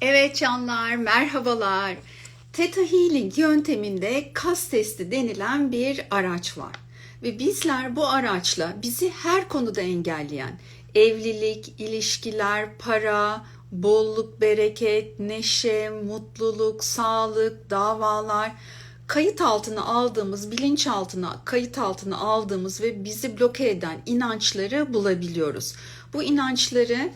Evet canlar, merhabalar. Theta Healing yönteminde kas testi denilen bir araç var. Ve bizler bu araçla bizi her konuda engelleyen evlilik, ilişkiler, para, bolluk, bereket, neşe, mutluluk, sağlık, davalar, kayıt altına aldığımız, bilinç altına kayıt altına aldığımız ve bizi bloke eden inançları bulabiliyoruz. Bu inançları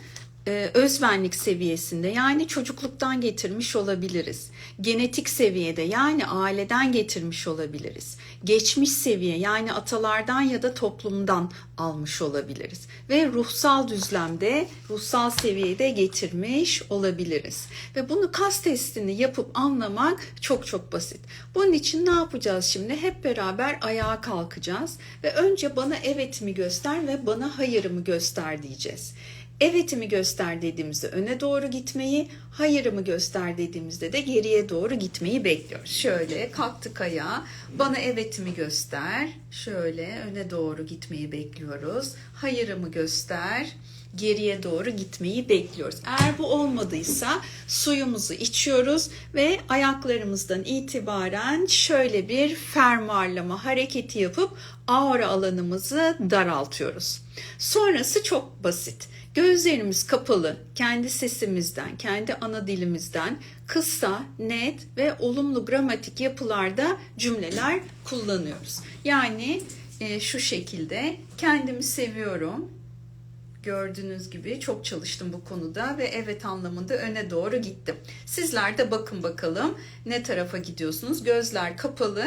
e, özbenlik seviyesinde yani çocukluktan getirmiş olabiliriz. Genetik seviyede yani aileden getirmiş olabiliriz. Geçmiş seviye yani atalardan ya da toplumdan almış olabiliriz. Ve ruhsal düzlemde, ruhsal seviyede getirmiş olabiliriz. Ve bunu kas testini yapıp anlamak çok çok basit. Bunun için ne yapacağız şimdi? Hep beraber ayağa kalkacağız ve önce bana evetimi göster ve bana hayırımı göster diyeceğiz. Evetimi göster dediğimizde öne doğru gitmeyi, hayırımı göster dediğimizde de geriye doğru gitmeyi bekliyoruz. Şöyle kalktık ayağa, bana evetimi göster. Şöyle öne doğru gitmeyi bekliyoruz. Hayırımı göster. Geriye doğru gitmeyi bekliyoruz. Eğer bu olmadıysa suyumuzu içiyoruz ve ayaklarımızdan itibaren şöyle bir fermuarlama hareketi yapıp aura alanımızı daraltıyoruz. Sonrası çok basit. Gözlerimiz kapalı, kendi sesimizden, kendi ana dilimizden kısa, net ve olumlu gramatik yapılarda cümleler kullanıyoruz. Yani e, şu şekilde kendimi seviyorum. Gördüğünüz gibi çok çalıştım bu konuda ve evet anlamında öne doğru gittim. Sizler de bakın bakalım ne tarafa gidiyorsunuz. Gözler kapalı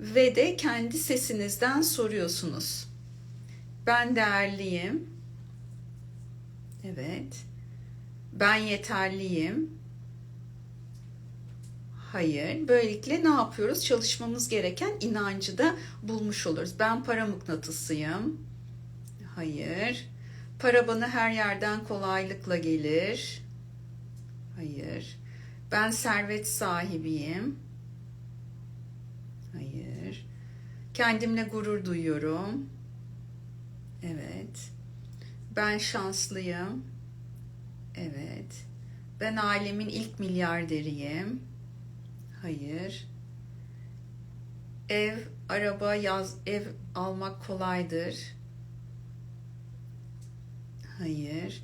ve de kendi sesinizden soruyorsunuz. Ben değerliyim Evet. Ben yeterliyim. Hayır. Böylelikle ne yapıyoruz? Çalışmamız gereken inancı da bulmuş oluruz. Ben para mıknatısıyım. Hayır. Para bana her yerden kolaylıkla gelir. Hayır. Ben servet sahibiyim. Hayır. Kendimle gurur duyuyorum. Evet. Ben şanslıyım. Evet. Ben ailemin ilk milyarderiyim. Hayır. Ev, araba, yaz, ev almak kolaydır. Hayır.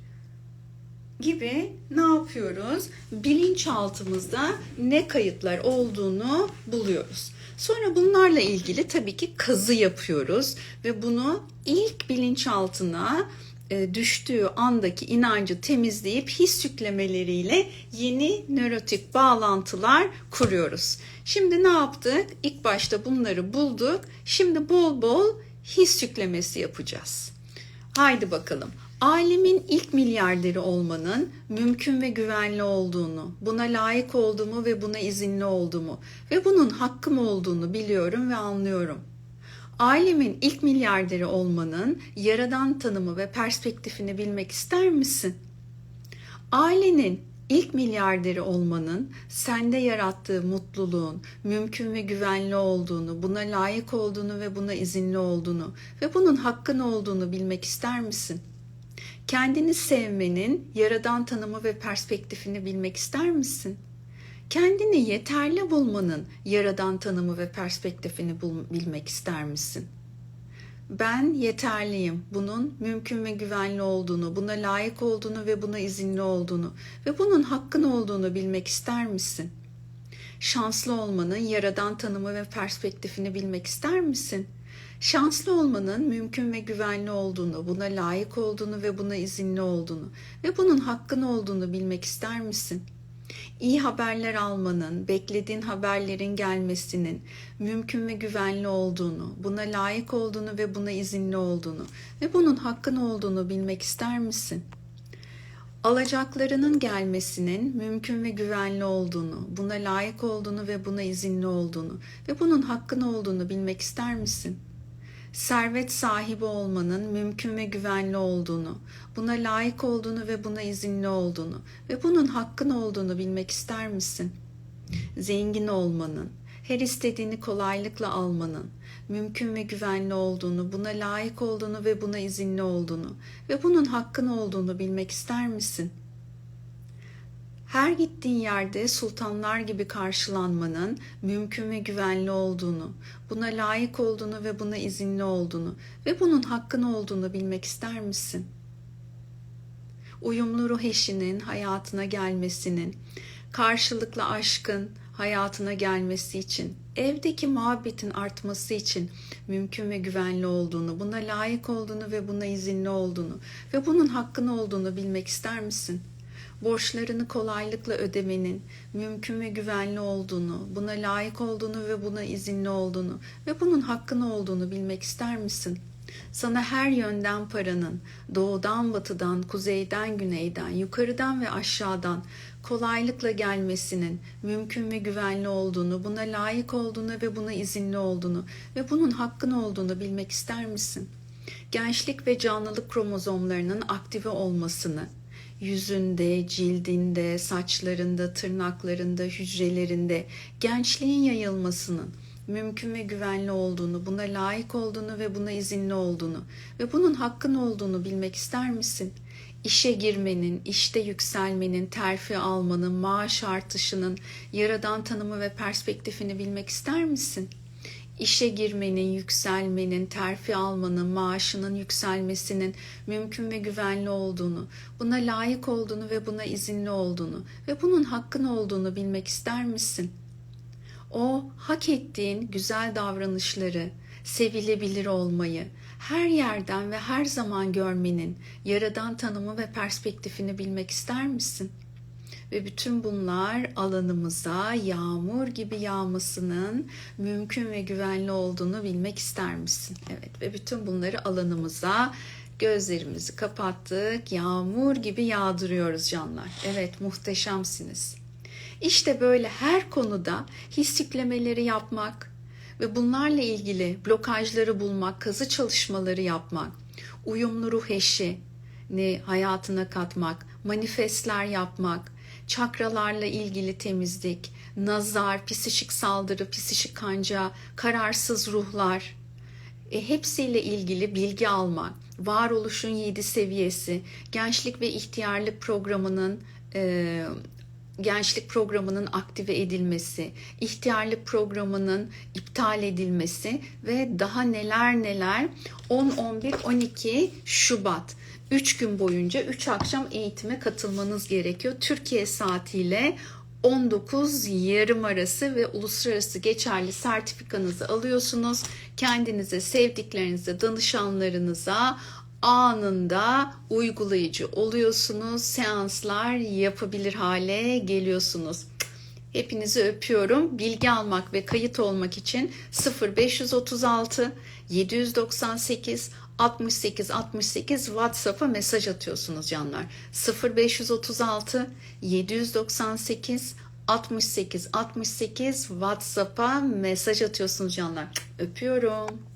Gibi ne yapıyoruz? Bilinçaltımızda ne kayıtlar olduğunu buluyoruz. Sonra bunlarla ilgili tabii ki kazı yapıyoruz ve bunu ilk bilinçaltına düştüğü andaki inancı temizleyip his yüklemeleriyle yeni nörotik bağlantılar kuruyoruz. Şimdi ne yaptık? İlk başta bunları bulduk. Şimdi bol bol his yüklemesi yapacağız. Haydi bakalım. Ailemin ilk milyarderi olmanın mümkün ve güvenli olduğunu, buna layık olduğumu ve buna izinli olduğumu ve bunun hakkım olduğunu biliyorum ve anlıyorum. Ailemin ilk milyarderi olmanın yaradan tanımı ve perspektifini bilmek ister misin? Ailenin ilk milyarderi olmanın sende yarattığı mutluluğun mümkün ve güvenli olduğunu, buna layık olduğunu ve buna izinli olduğunu ve bunun hakkın olduğunu bilmek ister misin? Kendini sevmenin yaradan tanımı ve perspektifini bilmek ister misin?'' Kendini yeterli bulmanın yaradan tanımı ve perspektifini bilmek ister misin? Ben yeterliyim. Bunun mümkün ve güvenli olduğunu, buna layık olduğunu ve buna izinli olduğunu ve bunun hakkın olduğunu bilmek ister misin? Şanslı olmanın yaradan tanımı ve perspektifini bilmek ister misin? Şanslı olmanın mümkün ve güvenli olduğunu, buna layık olduğunu ve buna izinli olduğunu ve bunun hakkın olduğunu bilmek ister misin?'' İyi haberler almanın, beklediğin haberlerin gelmesinin mümkün ve güvenli olduğunu, buna layık olduğunu ve buna izinli olduğunu ve bunun hakkın olduğunu bilmek ister misin? Alacaklarının gelmesinin mümkün ve güvenli olduğunu, buna layık olduğunu ve buna izinli olduğunu ve bunun hakkın olduğunu bilmek ister misin?'' Servet sahibi olmanın mümkün ve güvenli olduğunu, buna layık olduğunu ve buna izinli olduğunu ve bunun hakkın olduğunu bilmek ister misin? Zengin olmanın, her istediğini kolaylıkla almanın, mümkün ve güvenli olduğunu, buna layık olduğunu ve buna izinli olduğunu ve bunun hakkın olduğunu bilmek ister misin?'' Her gittiğin yerde sultanlar gibi karşılanmanın mümkün ve güvenli olduğunu, buna layık olduğunu ve buna izinli olduğunu ve bunun hakkın olduğunu bilmek ister misin? Uyumlu ruh eşinin hayatına gelmesinin, karşılıklı aşkın hayatına gelmesi için, evdeki muhabbetin artması için mümkün ve güvenli olduğunu, buna layık olduğunu ve buna izinli olduğunu ve bunun hakkın olduğunu bilmek ister misin? Borçlarını kolaylıkla ödemenin mümkün ve güvenli olduğunu, buna layık olduğunu ve buna izinli olduğunu ve bunun hakkın olduğunu bilmek ister misin? Sana her yönden paranın, doğudan batıdan, kuzeyden güneyden, yukarıdan ve aşağıdan kolaylıkla gelmesinin mümkün ve güvenli olduğunu, buna layık olduğunu ve buna izinli olduğunu ve bunun hakkın olduğunu bilmek ister misin? Gençlik ve canlılık kromozomlarının aktive olmasını, yüzünde, cildinde, saçlarında, tırnaklarında, hücrelerinde gençliğin yayılmasının mümkün ve güvenli olduğunu, buna layık olduğunu ve buna izinli olduğunu ve bunun hakkın olduğunu bilmek ister misin? İşe girmenin, işte yükselmenin, terfi almanın, maaş artışının, yaradan tanımı ve perspektifini bilmek ister misin?'' İşe girmenin, yükselmenin, terfi almanın, maaşının yükselmesinin mümkün ve güvenli olduğunu, buna layık olduğunu ve buna izinli olduğunu ve bunun hakkın olduğunu bilmek ister misin? O hak ettiğin güzel davranışları, sevilebilir olmayı, her yerden ve her zaman görmenin yaradan tanımı ve perspektifini bilmek ister misin?'' Ve bütün bunlar alanımıza yağmur gibi yağmasının mümkün ve güvenli olduğunu bilmek ister misin? Evet ve bütün bunları alanımıza gözlerimizi kapattık. Yağmur gibi yağdırıyoruz canlar. Evet muhteşemsiniz. İşte böyle her konuda his yüklemeleri yapmak ve bunlarla ilgili blokajları bulmak, kazı çalışmaları yapmak, uyumlu ruh eşi, ne hayatına katmak, manifestler yapmak, çakralarla ilgili temizlik, nazar, psişik saldırı, psişik kanca, kararsız ruhlar, e, hepsiyle ilgili bilgi almak, varoluşun yedi seviyesi, gençlik ve ihtiyarlık programının e, gençlik programının aktive edilmesi, ihtiyarlık programının iptal edilmesi ve daha neler neler 10, 11, 12 Şubat 3 gün boyunca 3 akşam eğitime katılmanız gerekiyor. Türkiye saatiyle 19 yarım arası ve uluslararası geçerli sertifikanızı alıyorsunuz. Kendinize, sevdiklerinize, danışanlarınıza anında uygulayıcı oluyorsunuz. Seanslar yapabilir hale geliyorsunuz. Hepinizi öpüyorum. Bilgi almak ve kayıt olmak için 0536 798 68 68 WhatsApp'a mesaj atıyorsunuz canlar. 0536 798 68 68 WhatsApp'a mesaj atıyorsunuz canlar. Öpüyorum.